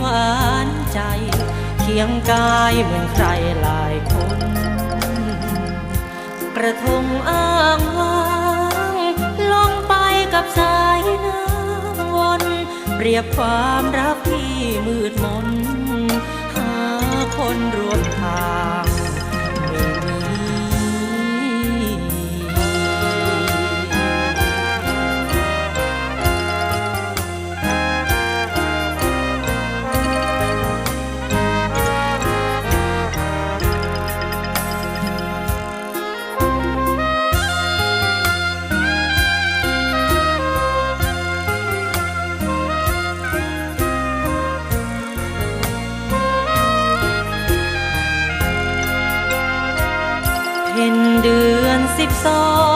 หวานใจ เคียงกายเหมือนใครหลายคน กระทงอ้างว้างลงไปกับสายน้ำวน เปรียบความรักที่มืดมน หาคนรวมทาง สิบสอง